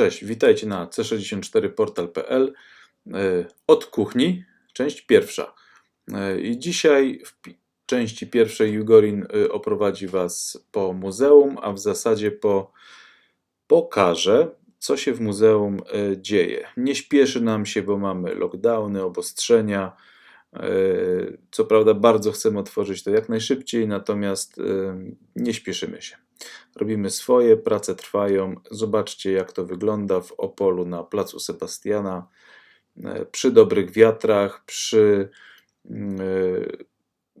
Cześć, witajcie na c64portal.pl e, od kuchni, część pierwsza. E, I dzisiaj w części pierwszej Jugorin e, oprowadzi Was po muzeum, a w zasadzie po pokaże, co się w muzeum dzieje. Nie śpieszy nam się, bo mamy lockdowny, obostrzenia. E, Co prawda, bardzo chcemy otworzyć to jak najszybciej, natomiast e, nie śpieszymy się. Robimy swoje, prace trwają. Zobaczcie, jak to wygląda w Opolu na placu Sebastiana. E, Przy dobrych wiatrach, przy mm,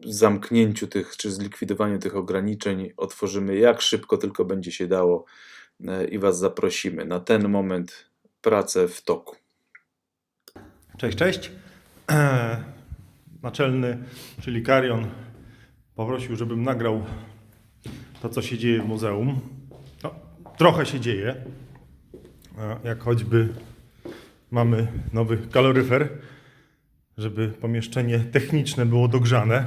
zamknięciu tych, czy zlikwidowaniu tych ograniczeń, otworzymy jak szybko tylko będzie się dało i Was zaprosimy. Na ten moment prace w toku. Cześć, cześć. Naczelny, czyli Karion, poprosił, żebym nagrał to, co się dzieje w muzeum. No, trochę się dzieje. Jak choćby mamy nowy kaloryfer, żeby pomieszczenie techniczne było dogrzane.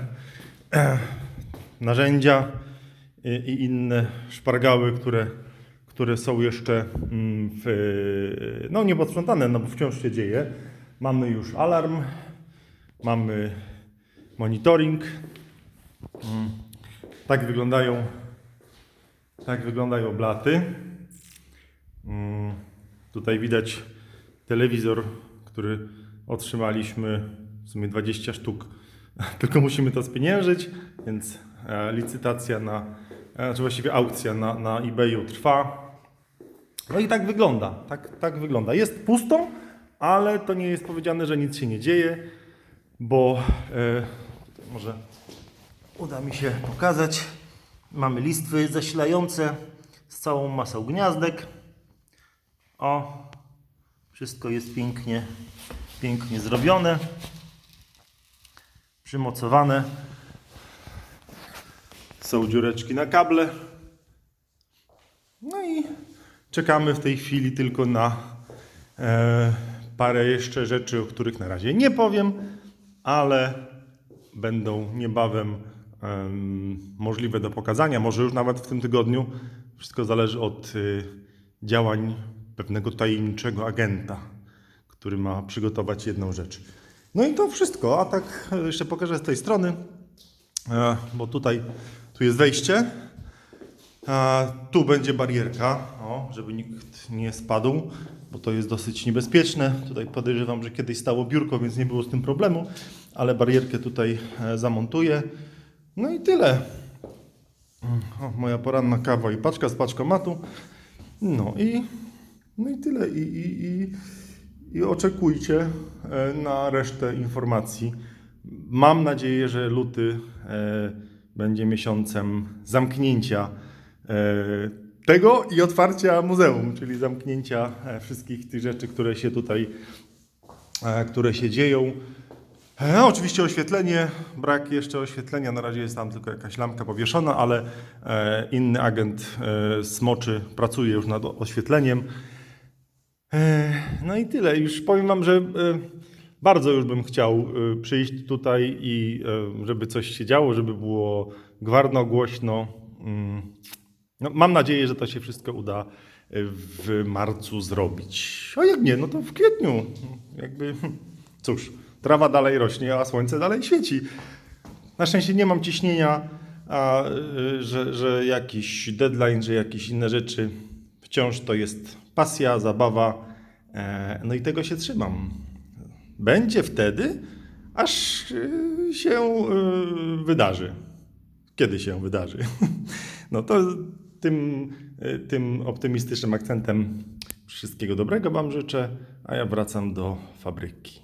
Narzędzia i, i inne szpargały, które, które są jeszcze mm, w, no, nieposprzątane, no bo wciąż się dzieje. Mamy już alarm, mamy monitoring. Mm. Tak wyglądają, tak wyglądają blaty. Mm. Tutaj widać telewizor, który otrzymaliśmy w sumie 20 sztuk. Tylko musimy to spieniężyć, więc e, licytacja na, e, czy właściwie aukcja na, na eBayu trwa. No i tak wygląda. Tak, tak wygląda. Jest pusto, ale to nie jest powiedziane, że nic się nie dzieje, bo e, może uda mi się pokazać. Mamy listwy zasilające z całą masą gniazdek. O, wszystko jest pięknie, pięknie zrobione, przymocowane. Są dziureczki na kable. No i czekamy w tej chwili tylko na e, parę jeszcze rzeczy, o których na razie nie powiem, ale będą niebawem em, możliwe do pokazania. Może już nawet w tym tygodniu. Wszystko zależy od y, działań pewnego tajemniczego agenta, który ma przygotować jedną rzecz. No i to wszystko. A tak e, jeszcze pokażę z tej strony, e, bo tutaj tu jest wejście. A tu będzie barierka, o, żeby nikt nie spadł, bo to jest dosyć niebezpieczne. Tutaj podejrzewam, że kiedyś stało biurko, więc nie było z tym problemu, ale barierkę tutaj e, zamontuję. No i tyle. O, moja poranna kawa i paczka z paczkomatu. No i, no i tyle. I, i, i, I oczekujcie e, na resztę informacji. Mam nadzieję, że luty e, będzie miesiącem zamknięcia tego i otwarcia muzeum, czyli zamknięcia e, wszystkich tych rzeczy, które się tutaj, e, które się dzieją. E, oczywiście oświetlenie, brak jeszcze oświetlenia, na razie jest tam tylko jakaś lampka powieszona, ale e, inny agent e, smoczy pracuje już nad oświetleniem. E, No i tyle. Już powiem Wam, że e, bardzo już bym chciał e, przyjść tutaj i e, żeby coś się działo, żeby było gwarno, głośno. No, mam nadzieję, że to się wszystko uda e, w marcu zrobić. A jak nie, no to w kwietniu. Jakby, cóż, trawa dalej rośnie, a słońce dalej świeci. Na szczęście nie mam ciśnienia, a, y, że, że jakiś deadline, że jakieś inne rzeczy. Wciąż to jest pasja, zabawa. E, No i tego się trzymam. Będzie wtedy, aż się wydarzy. Kiedy się wydarzy. No to tym, y, tym optymistycznym akcentem wszystkiego dobrego Wam życzę, a ja wracam do fabryki.